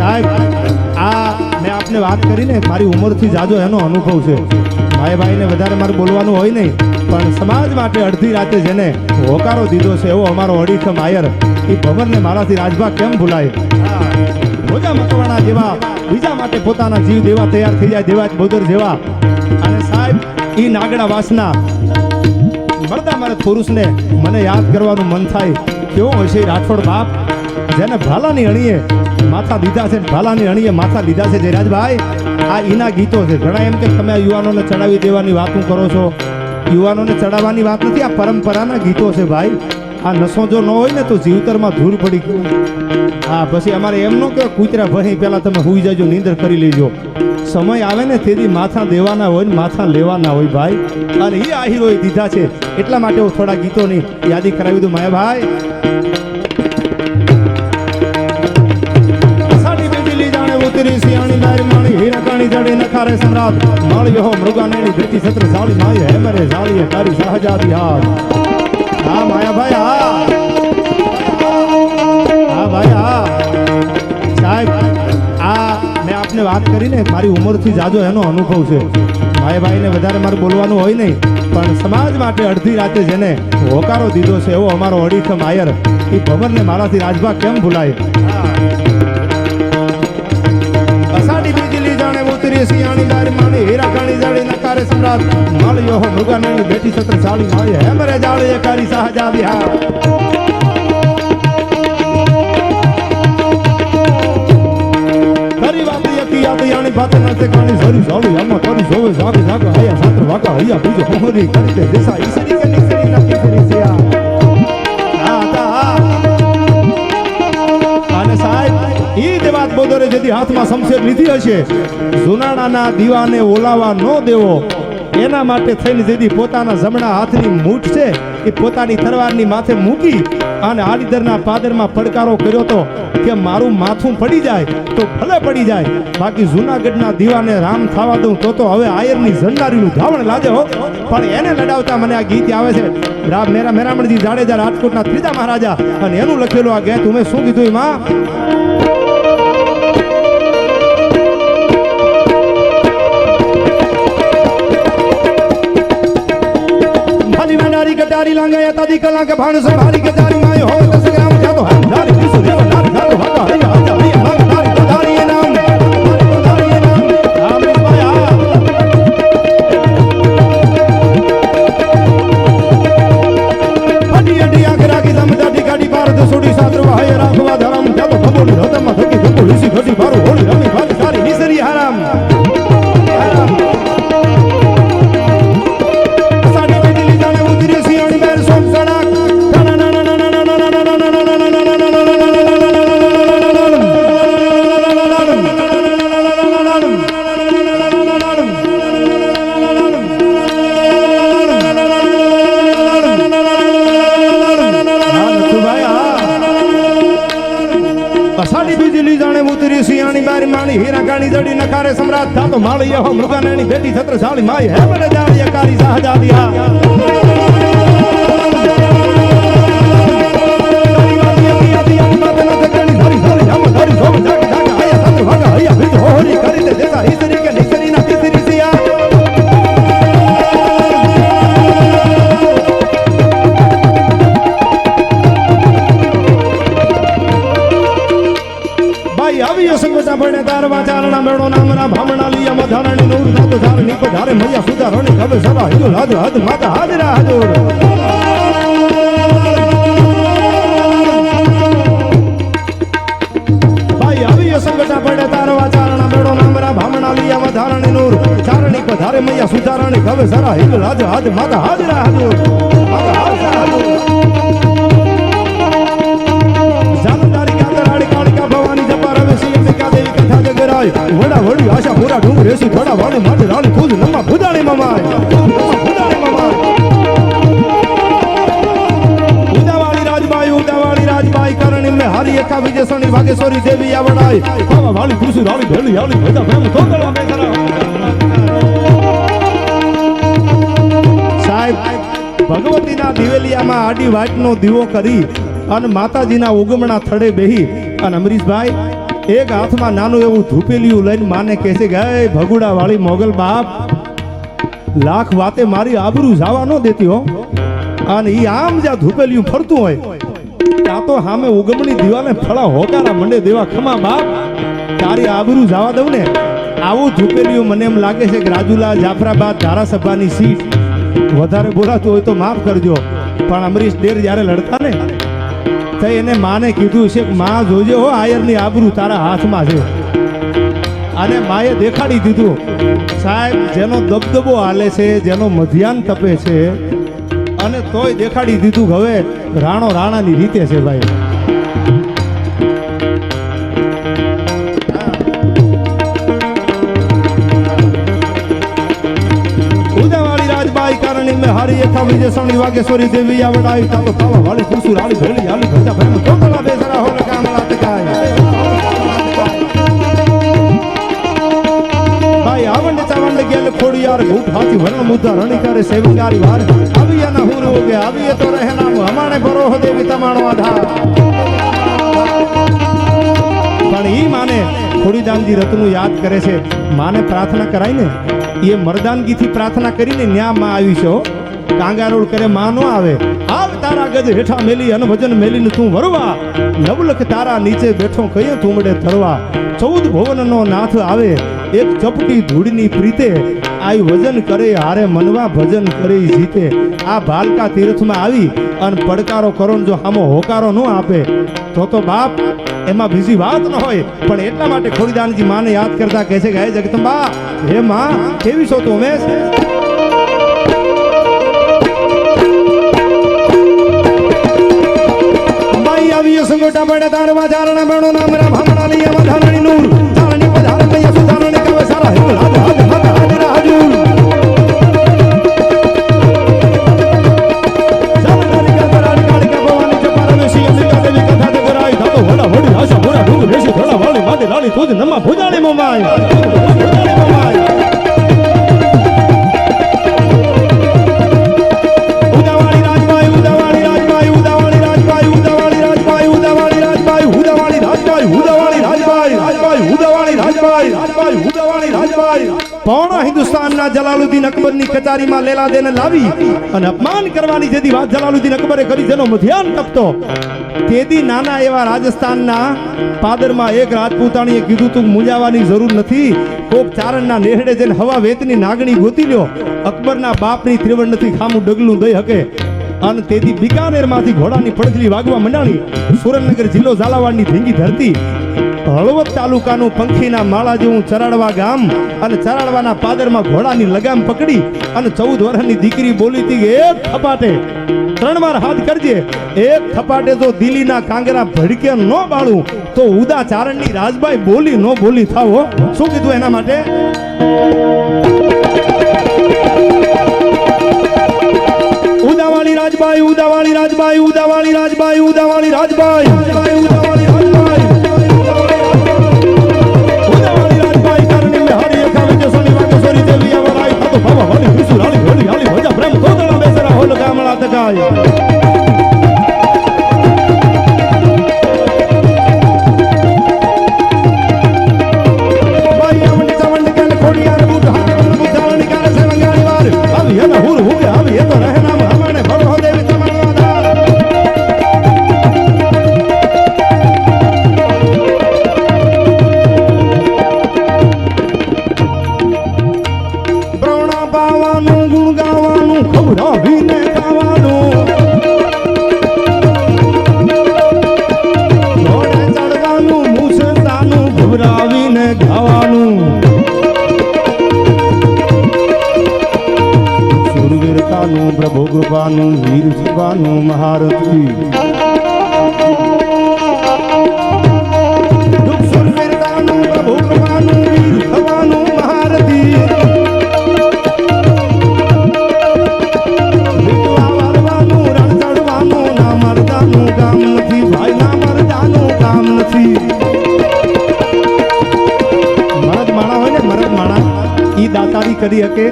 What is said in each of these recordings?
સાહેબ, આ મેં આપને વાત કરીને મારી ઉંમરથી જાજો એનો અનુભવ છે. ભાઈ ભાઈને વધારે મારે બોલવાનું હોય નહીં, પણ સમાજ માટે અડધી રાતે જેને હોકારો દીધો છે એવો અમારો અડીખમ આયર, એ ભવનને મારાથી રાજભા કેમ ભૂલાય? રોજા મકવાણા જેવા, બીજા માટે પોતાના જીવ દેવા તૈયાર થઈ જાય દેવા બોદર જેવા. અને સાહેબ એ નાગડા વાસના મળતા મારે પુરુષને મને યાદ કરવાનું મન થાય કેવો હશે રાઠોડ બાપ, જેને ભાલાની અણીએ માથા દીધા છે ભાલાની અણીએ માથા લીધા છે જયરાજભાઈ. આ ઈના ગીતો છે. ઘણા એમ કે તમે યુવાનોને ચડાવી દેવાની વાતું કરો છો. યુવાનોને ચડાવવાની વાત નથી, આ પરંપરાના ગીતો છે ભાઈ. આ નસો જો ન હોય ને તો જીવતરમાં ધૂળ પડી ગયું. હા, પછી અમારે એમ કે કૂતરા ભહી પહેલાં તમે હુઈ જજો, નીંદર કરી લેજો. સમય આવે ને તેથી માથા દેવાના હોય ને માથા લેવાના હોય ભાઈ. અને એ આહીરોએ દીધા છે. એટલા માટે હું થોડા ગીતોની યાદી કરાવી દઉં માયાભાઈ. અષાઢી કાણી જડે નખારે સમ્રાટ. માળ્યો હો મૃગાનેણી ધૃતિ છત્ર સાળી માય હે મરે સાળીએ તારી સહજાદી હાથ હા, માયાભાઈ, હા. હા, ભાઈ, હા. સાહેબ, આ મેં આપને વાત કરીને મારી ઉંમરથી જાજો એનો અનુભવ છે. ભાઈ ભાઈને વધારે મારે બોલવાનું હોય નહીં, પણ સમાજ માટે અડધી રાતે જેને હોકારો દીધો છે એવો અમારો અડીખમ આયર એ ભવનને મારાથી રાજભા કેમ ભૂલાય? જાણે સિયાણી દારી માણી હીરા કાણી જાળી, નકારે સમ્રાટ માળ્યો હો મૃગાનેણી બેઠી સત્ર સાળી માળી હેમરે જાળી કારી સહજાદી બિહાર ભાત નાતે કાણી સરી સાળી આમાં કરી જોવે જાગે જાગે આયા સાત્ર વાકા આયા બીજો હોરી કરી દે દેસા ઈસરી. બોદરે હાથમાં શમશેર લીધી હશે. જુનાણાના દીવાને ઓલાવા ન દેવો. એના માટે થઈને જેથી પોતાના જમણા હાથની મૂઠ છે, એ પોતાની તરવારની માથે મૂકી અને આડીદરના પાદરમાં પડકારો કર્યો તો કે મારું માથું પડી જાય, તો ભલે પડી જાય. બાકી જુનાગઢના દીવાને રામ થવા દઉં તો તો હવે આયરની ઝંડારીનું ધાવણ લાજે હો. પણ એને લડાવતા મને આ ગીત આવે છે. રામ મેરા મેરામણજી જાડેજા રાજકોટના ત્રીજા મહારાજા અને એનું લખેલું આ ગીત મેં શું કીધું એમાં? મેનારી કટારી લાંગાયા તાદી કલાકે ભાણ સંભારી કે તારી માય હો દસ નકારે સમ્રાટ થાતો માળી હો મૃગાનેની બેટી છત્રશાળી માય હે મને જાળી કારી સહજાદી હા કરી દે દેસા પડે તારવા ચારણા મેળો નામના ભામણા લિયા મધારણી નૂર નાતો ધારણી પધારે મૈયા સુધારણી ખબર સભા, હિંદુ હાજર હદ, માતા, હાજરા, હાજર. ભાઈ, આવી સંગતા પડે તારવા ચારણા મેળો નામના ભામણા લિયા મધારણી નૂર ચારણી પધારે મૈયા સુધારણી ખબર સરા હિલ હાજર હાજ માતા, હાજરા, હાજર. માતા, હાજરા, હાજર. ડુંગર વાણી માટે રાણી ખુદ નમા ભૂદાણી મમાય. સાહેબ, ભગવતીના દિવેલિયામાં આડી વાટનો દીવો કરી અને માતાજીના ઉગમણા થડે બેહી અને અમરીશભાઈ એક હાથમાં નાનું એવું ધૂપેલિયું લઈને માને કહે છે કે "એ ભગુડા વાળી મોગલ બાપ, લાખ વાતે મારી આબરૂ જવા ન દેતી હો. અને ઈ આમ જ્યાં ધૂપેલિયું ફરતું હોય. ત્યાં તો સામે ઉગમણી દીવાને ફળા હોકારા મંડે દેવા ખમા બાપ, તારી આબરૂ જવા દઉં ને. આવું ધૂપેલિયું મને એમ લાગે છે કે રાજુલા જાફરાબાદ ધારાસભાની સીટ. વધારે બોલાતું હોય તો માફ કરજો. પણ અમરીશ ડેર જ્યારે લડતા ને તો એને માને કીધું છે કે માં જોજે હો, આયરની આબરૂ તારા હાથમાં છે. અને માએ દેખાડી દીધું, સાહેબ, જેનો દબદબો હાલે છે, જેનો મધ્યાન તપે છે, અને તોય દેખાડી દીધું હવે રાણો રાણાની રીતે છે ભાઈ. રાજબાઈ કારણે મેં હારી એકા વિજય સણી વાગેશ્વરી દેવી આવડાઈ તાતો પાવા વાળી ખુરસુ રાળી ભેળી હાલી ભરતા પ્રેમ ચોકલા બેસરા હોલ કામલા તકાય ભાઈ, આવંડ ચાવંડ ગેલ ખોડિયાર ઘૂટ હાથી વરણ મુદ્દા રણિકારે સેવકારી વાર. આવી એના હુર ઉગે આવી તો રહે નામ હમાણે બરોહ દેવી તમારો આધાર. ઈ માને ખોડીદાનજી રથનું યાદ કરે છે. માને પ્રાર્થના કરાય એ મરદાનગીથી પ્રાર્થના કરીને ન્યા આવી છે કાંગારોળ કરે માં નો આવે. આવ તારા ગજ હેઠા મેલી અનભજન મેલીને તું વરવા. નવલખ તારા નીચે બેઠો કયો તુમડે ધરવા ચૌદ ભુવનનો નાથ આવે, એક ચપટી ધૂળની પ્રીતે. આઈ વજન કરે, હારે મનવા ભજન કરે જીતે. આ ભાલકા તીર્થમાં આવી, અને પડકારો કરો જો આમો હોકારો ન આપે. તો તો બાપ એમાં બીજી વાત ન હોય, પણ એટલા માટે ખોડીદાનજી માને યાદ કરતા કહે છે કે, હે જગદંબા, હે માં, કેવી છો તું, ઉમેશ? સંગોટા પડે તારવા ચારણ બેણો નામ રામ ભામણા લઈ વધારણી નૂર. પૌણા હિન્દુસ્તાનના જલાલુદ્દીન અકબરની કચારીમાં લેલાદેને લાવી અને અપમાન કરવાની જેથી વાત જલાલુદ્દીન અકબરે કરી જેનો મધ્યાન તપતો? તેથી નાના એવા રાજસ્થાનના પાદરમાં એક રાજપૂતાણીએ કીધું તું મૂંઝાવાની જરૂર નથી. કોક ચારણના નેહડે જઈને હવા વેતની નાગણી ગોતી લ્યો, અકબરના બાપની ત્રિવણ નથી ખામું ડગલું દઈ હકે. અને તેથી બિકાનેરમાંથી ઘોડાની પડથલી વાગવા મંડાણી, સુરેન્દ્રનગર જિલ્લો ઝાલાવાડની ધીંગી ધરતી. હળવદ તાલુકાનું પંખીના માળા જેવું ચરાડવા ગામ અને ચરાડવાના પાદરમાં ઘોડાની લગામ પકડી અને ચૌદ વર્ષની દીકરી બોલી હતી, એક થપાટે, ત્રણ વાર હાથ કરજે. એક થપાટે જો દિલ્હીના કાંગરા ભડકે ન બાળું, તો ઉદા ચારણની રાજબાઈ બોલી ન બોલી થાવો શું કીધું એના માટે? ઉદાવાળી રાજબાઈ ઉદાવાળી રાજબાઈ ઉદાવાળી રાજબાઈ ઉદાવાળી રાજબાઈ, ઉદાવાળી હોલ કરી શકે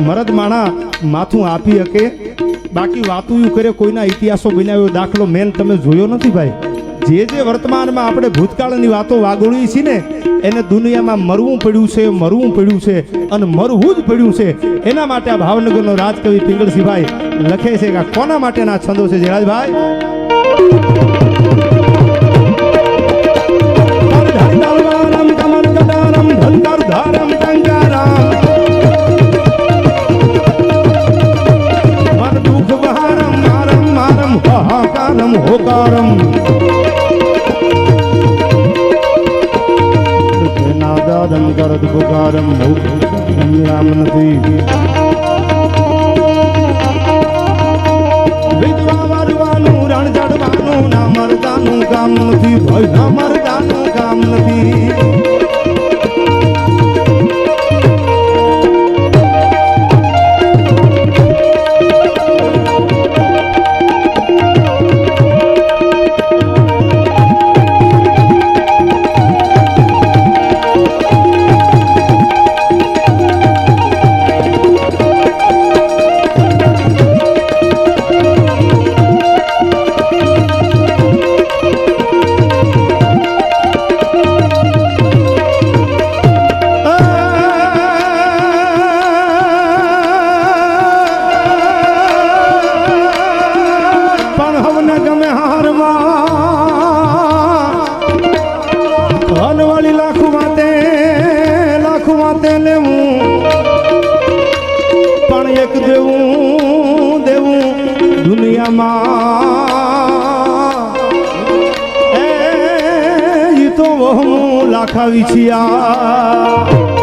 મરદ માણા માથું આપી શકે બાકી વાતું કરે કોઈના ઇતિહાસો બનાવ્યો દાખલો મેન તમે જોયો નથી ભાઈ. જે જે વર્તમાનમાં આપણે ભૂતકાળની વાતો વાગોળી છીએ ને, એને દુનિયામાં મરવું પડ્યું છે, મરવું પડ્યું છે અને મરવું જ પડ્યું છે. એના માટે આ ભાવનગરનો રાજકવિ પિંગળસિંહભાઈ લખે છે કે કોના માટેના છંદો છે જયરાજભાઈ? લાખાવી છીએ